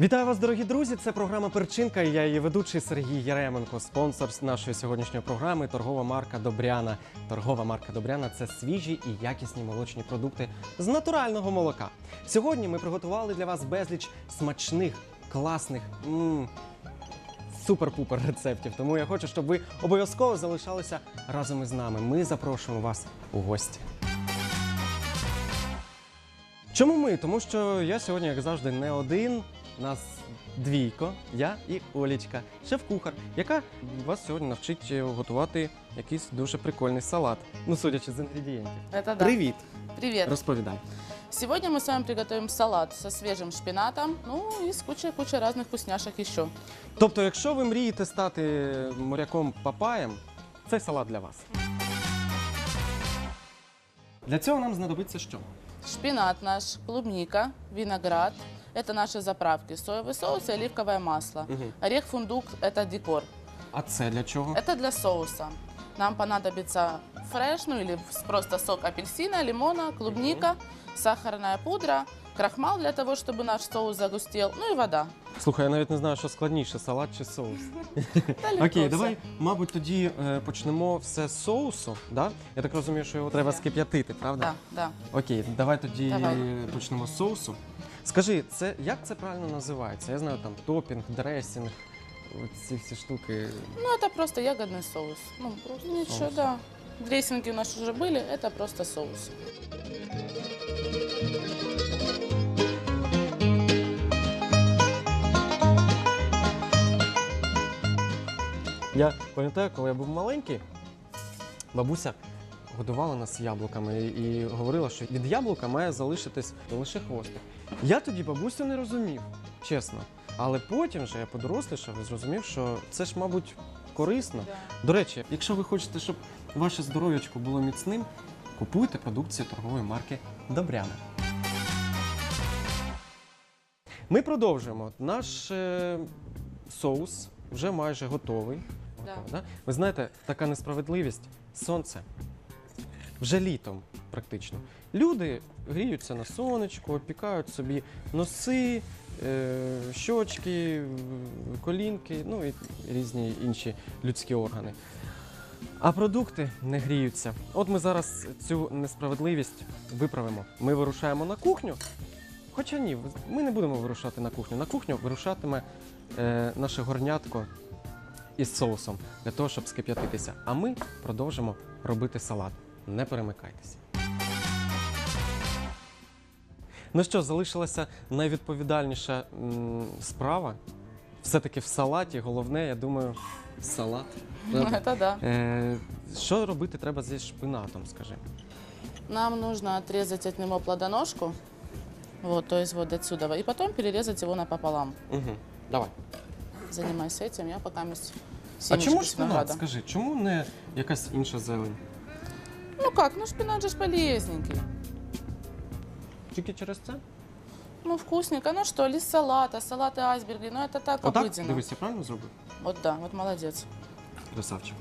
Вітаю вас, дорогі друзі! Це програма Перчинка. і Я її ведучий Сергій Яременко, спонсор нашої сьогоднішньої програми. Торгова марка Добряна. Торгова марка Добряна це свіжі і якісні молочні продукти з натурального молока. Сьогодні ми приготували для вас безліч смачних, класних. м, Супер-пупер рецептів. Тому я хочу, щоб ви обов'язково залишалися разом із нами. Ми запрошуємо вас у гості. Чому ми? Тому що я сьогодні, як завжди, не один Нас двійко, я і Олічка, шеф-кухар, яка вас сьогодні навчить е, готувати якийсь дуже прикольний салат. Ну, судячи з інгредієнтів. Это да. Привіт! Привет. Розповідай. Сегодня мы с вами приготовим салат со свежим шпинатом, ну и с кучей-кучей разных вкусняшек еще. Тобто, якщо ви мрієте стати моряком папаєм, цей салат для вас. Для цього нам знадобиться що? Шпинат наш, клубника, виноград. Это наши заправки. Соевый соус и оливковое масло. Мгм. Орех, фундук – это декор. А це для чого? Это для соуса. Нам понадобится фреш, ну или просто сок апельсина, лимона, клубника, сахарная пудра, крахмал для того, чтобы наш соус загустел, ну и вода. Слухай, я навіть не знаю, що складніше, салат чи соус. Да, легко Окей, всё. давай, мабуть, тоді е, почнемо все з соусу. Да? Я так розумію, що його треба Да. скип'ятити, правда? Да, да. Окей, давай тоді Давай. почнемо з соусу. Скажи, це як це правильно називається? Я знаю там топінг, дресінг, ці всі штуки. Ну, это просто ягодный соус. Ну, ничего, соус. да. Дрессинги у нас уже были, это просто соус. Я пам'ятаю, коли я був маленький, бабуся годувала нас яблуками і і говорила, що від яблука має залишитись лише хвостик. Я тоді бабусю не розумів, чесно. Але потім вже я подорослішав і зрозумів, що це ж, мабуть, корисно. До речі, якщо ви хочете, щоб ваше здоров'ячко було міцним, купуйте продукцію торгової марки Добряна. Ми продовжуємо. Наш е, соус вже майже готовий. Да. Готовий, да? Ви знаєте, така несправедливість сонце. Вже літом, практично. Люди гріються на сонечку, опікають собі носи, е, щочки, колінки, ну і різні інші людські органи. А продукти не гріються. От ми зараз цю несправедливість виправимо. Ми вирушаємо на кухню. Хоча ні, ми не будемо вирушати на кухню. На кухню вирушатиме е, наше горнятко із соусом для того, щоб скип'ятитися. А ми продовжимо робити салат. Не перемикайтеся. Ну що, залишилася найвідповідальніша м, справа. Все-таки в салаті головне, я думаю, салат. Это да. Е, що робити треба зі шпинатом, скажи? Нам нужно отрезать от него плодоножку, вот, то есть вот отсюда, и потом перерезать его напополам. Угу. Давай. Занимайся этим, я пока мисс А чому семечки шпинат? винограда. Скажи, чому не якась інша зелень? Ну как, ну шпинат же ж полезненький. Тільки через це? Ну вкусненько, ну что, лист салата, салаты айсберги, ну это так Отак? обыденно. Дивись, я правильно зробив? Вот да, вот молодец. Красавчик.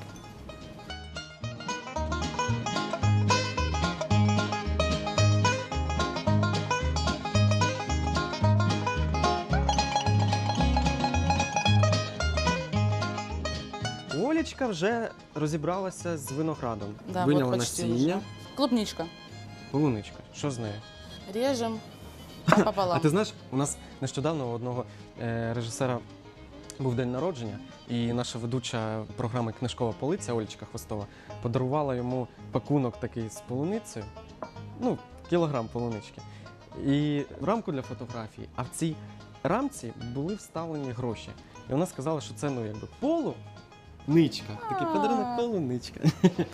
Олічка вже розібралася з виноградом. Да, Виняла почти насіння. уже. Клубничка. Полуничка. Що з нею? Режем А пополам. ти знаєш, у нас нещодавно у одного е, режисера був день народження, і наша ведуча програми Книжкова полиця Олічка Хвостова подарувала йому пакунок такий з полуницею, ну, кілограм полунички. І рамку для фотографії. А в цій рамці були вставлені гроші. І вона сказала, що це ну якби полуничка. Такий подарунок полуничка.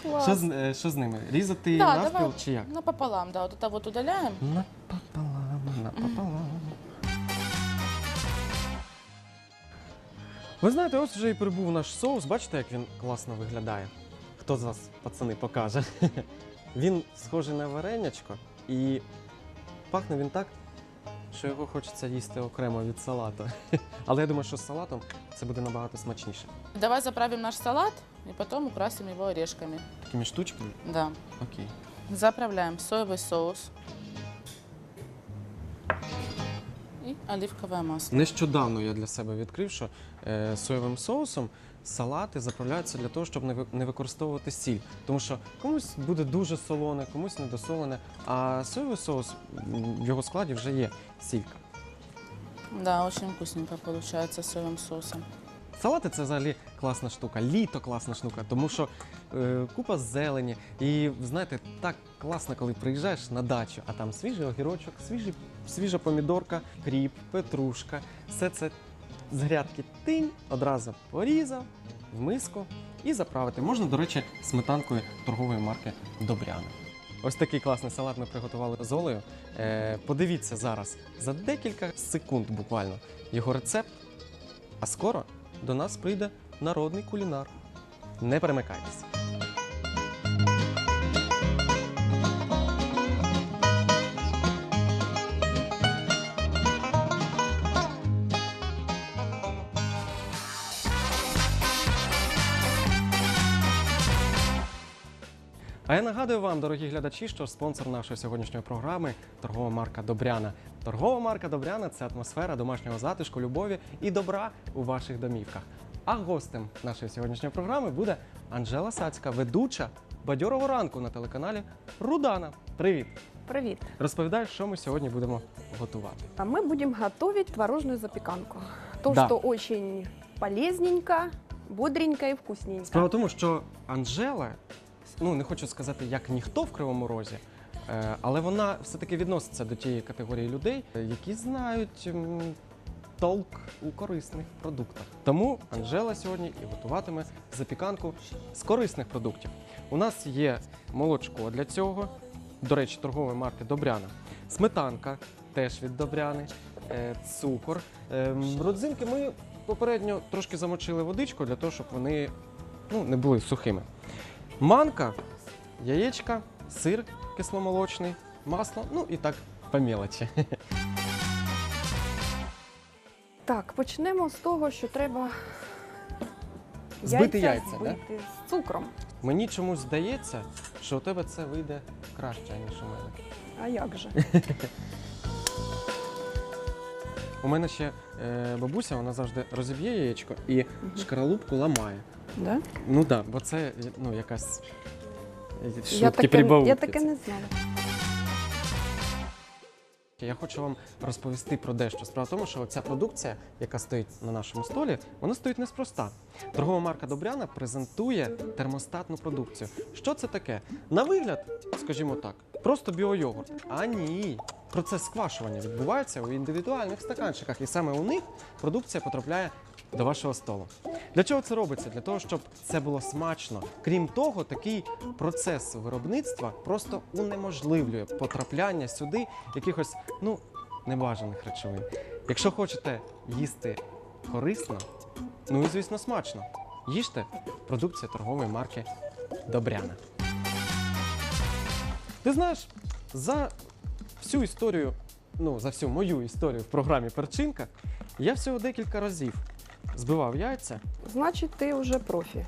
Класс. Що з, е, що з ними? Різати Да, навпіл давай. чи як? Напополам, да, вот это вот удаляем. Напополам, напополам. Ви знаєте, ось вже і прибув наш соус. Бачите, як він класно виглядає? Хто з вас, пацани, покаже? Він схожий на варенячко і пахне він так, що його хочеться їсти окремо від салату. Але я думаю, що з салатом це буде набагато смачніше. Давай заправим наш салат и потом украсим его орешками. Такими штучками. Да. Окей. Заправляем соевый соус. И Оливковое масло. Нещодавно я для себе відкрив, що е, соєвим соусом салати заправляються для того, щоб не, використовувати сіль. Тому що комусь буде дуже солоне, комусь недосолене, а соєвий соус в його складі вже є сілька. Да, очень вкусненько получается с соевым соусом. Салати це взагалі класна штука, літо класна штука, тому що е, купа зелені. І знаєте, так класно, коли приїжджаєш на дачу, а там свіжий огірочок, свіжа помідорка, кріп, петрушка. Все це з тинь, одразу порізав в миску і заправити. Можна, до речі, сметанкою торгової марки Добряна. Ось такий класний салат ми приготували з Олею. Е, подивіться зараз за декілька секунд буквально його рецепт. А скоро до нас прийде народний кулінар. Не перемикайтеся. А я нагадую вам, дорогі глядачі, що спонсор нашої сьогоднішньої програми торгова марка Добряна. Торгова марка Добряна це атмосфера домашнього затишку, любові і добра у ваших домівках. А гостем нашої сьогоднішньої програми буде Анжела Сацька, ведуча бадьорого ранку на телеканалі Рудана. Привіт! Привет. Розповідай, що ми сьогодні будемо готувати. А мы будем готовить творожную запеканку. То, Да. что очень полезненько, бодренько и вкусненько. Справа в тому, що Анжела, ну не хочу сказати, як ніхто в Кривому Розі, е, але вона все-таки відноситься до тієї категорії людей, е, які знають толк у корисних продуктах. Тому Анжела сьогодні і готуватиме запіканку з корисних продуктів. У нас є молочко для цього, до речі, торгової марки Добряна, сметанка теж від Добряни, е, цукор. Ем, Родзинки ми попередньо трошки замочили водичкою для того, щоб вони ну, не були сухими. Манка, яєчка, сир кисломолочний, масло, ну і так по мелочі. Так, почнемо з того, що треба Збити яйця, да? збити з цукром. Мені чомусь здається, що у тебе це вийде краще, ніж у мене. А як же? У мене ще е, бабуся, вона завжди розіб'є яєчко і шкаралупку ламає. Да? Ну так, да, бо це ну, якась шутки, Я, таке, прибавки. я таке не знала. Я хочу вам розповісти про дещо. Справа в тому, що ця продукція, яка стоїть на нашому столі, вона стоїть неспроста. Торгова марка Добряна презентує термостатну продукцію. Що це таке? На вигляд, скажімо так, просто біойогурт. А ні. Процес сквашування відбувається у індивідуальних стаканчиках, і саме у них продукція потрапляє до вашого столу. Для чого це робиться? Для того, щоб це було смачно. Крім того, такий процес виробництва просто унеможливлює потрапляння сюди якихось ну небажаних речовин. Якщо хочете їсти корисно, ну і звісно смачно, їжте продукція торгової марки Добряна. Ти знаєш, за всю історію, ну за всю мою історію в програмі Перчинка, я всього декілька разів збивав яйця. Значить, ти вже профі.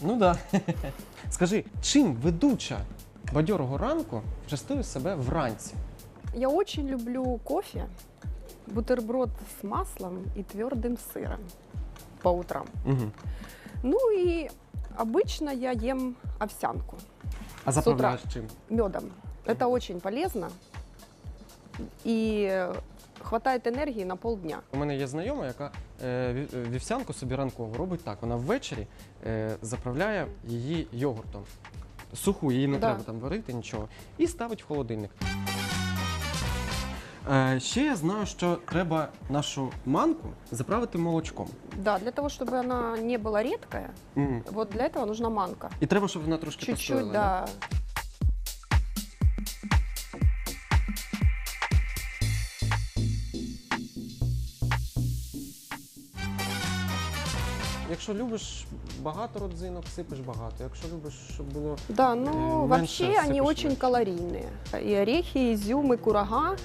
Ну да. Скажи, чим ведуча бадьорого ранку частує себе вранці? Я очень люблю кофе, бутерброд с маслом и твердым сыром по утрам. Угу. Ну и обычно я ем овсянку А заправляєш чим? медом. Это очень полезно и хватает энергии на полдня. У мене є знайома, яка е, ві- е, вівсянку собі ранкову робить так. Вона ввечері е, заправляє її йогуртом. Суху, її не Да. треба там варити, нічого. І ставить в холодильник. Е, ще я знаю, що треба нашу манку заправити молочком. Да, для того, чтобы она не была редкая, Мгм. вот для этого нужна манка. І треба, щоб вона трошки Чуть-чуть, постояла. да. Якщо любиш багато родзинок, сипиш багато. Якщо любиш, щоб було Да, Э, ну меньше вообще они всыпешь очень меньше. калорийные. И орехи, и изюм, и курага.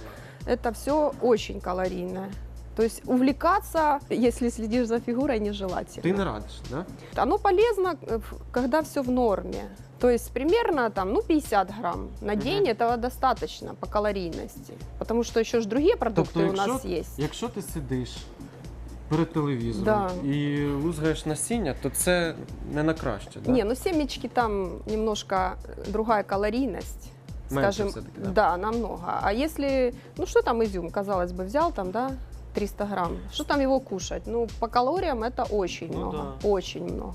Это все очень калорийное. То есть увлекаться, если следишь за фигурой, нежелательно. Ти не радиш, да? Оно полезно, э, в- когда все в норме. То есть примерно там, ну, 50 грамм на Мгм. день этого достаточно по калорийности. Потому что еще ж другие продукты Тобто, у нас якщо- есть. Якщо ти сидиш перед телевізором Да. і лузгаєш насіння, то це не на краще, да? Не, ну семечки там немножко э, другая калорийность. Меньше Скажем, всё-таки, да? да, намного. А если, ну что там изюм, казалось бы, взял там, да, 300 грамм, что там его кушать? Ну, по калориям это очень Ну много, да. очень много.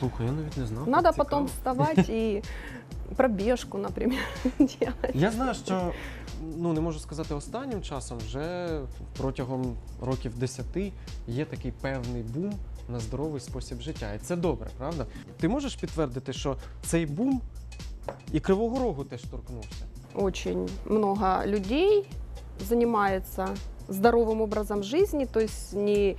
Слухай, я навіть не знав. Надо так потом цікаво. вставать и пробежку, например, делать. Я знаю, що ну не можу сказати останнім часом, вже протягом років 10 є такий певний бум на здоровий спосіб життя. І це добре, правда? Ти можеш підтвердити, що цей бум і Кривого Рогу теж торкнувся? Очень много людей занимается здоровым образом жизни, то есть не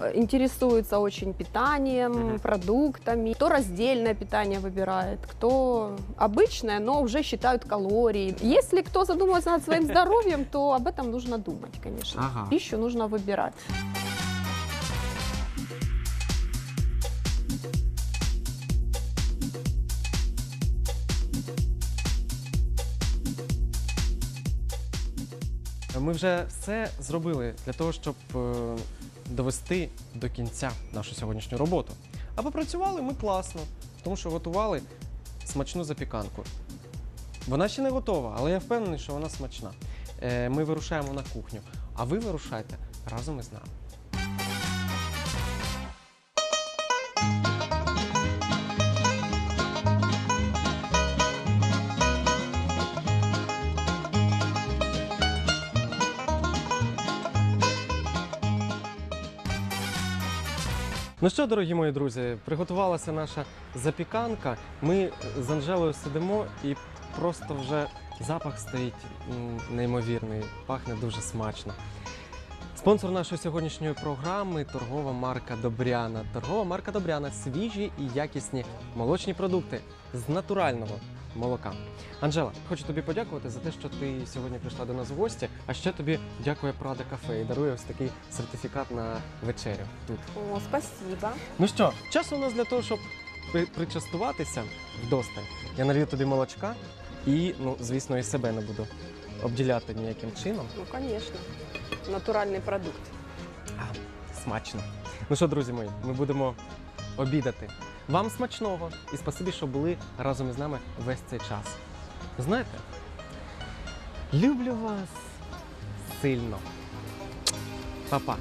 э, интересуется очень питанием, Мгм. продуктами. Кто раздельное питание выбирает, кто обычное, но уже считают калории. Если кто задумывается над своим здоровьем, то об этом нужно думать, конечно. Ага. Пищу нужно выбирать. Ми вже все зробили для того, щоб е, довести до кінця нашу сьогоднішню роботу. А попрацювали ми класно, тому що готували смачну запіканку. Вона ще не готова, але я впевнений, що вона смачна. Е, Ми вирушаємо на кухню, а ви вирушайте разом із нами. Ну що, дорогі мої друзі, приготувалася наша запіканка. Ми з Анжелою сидимо і просто вже запах стоїть неймовірний, пахне дуже смачно. Спонсор нашої сьогоднішньої програми торгова марка Добряна. Торгова марка Добряна свіжі і якісні молочні продукти з натурального молока. Анжела, хочу тобі подякувати за те, що ти сьогодні прийшла до нас в гості. А ще тобі дякує Прада кафе і дарує ось такий сертифікат на вечерю тут. О, спасибо. Ну що, час у нас для того, щоб при- причастуватися вдосталь. Я налью тобі молочка і, ну, звісно, і себе не буду обділяти ніяким чином. Ну, конечно. Натуральный продукт. А, смачно. Ну що, друзі мої, ми будемо обідати. Вам смачного і спасибі, що були разом із нами весь цей час. Знаєте, люблю вас сильно. Па-па.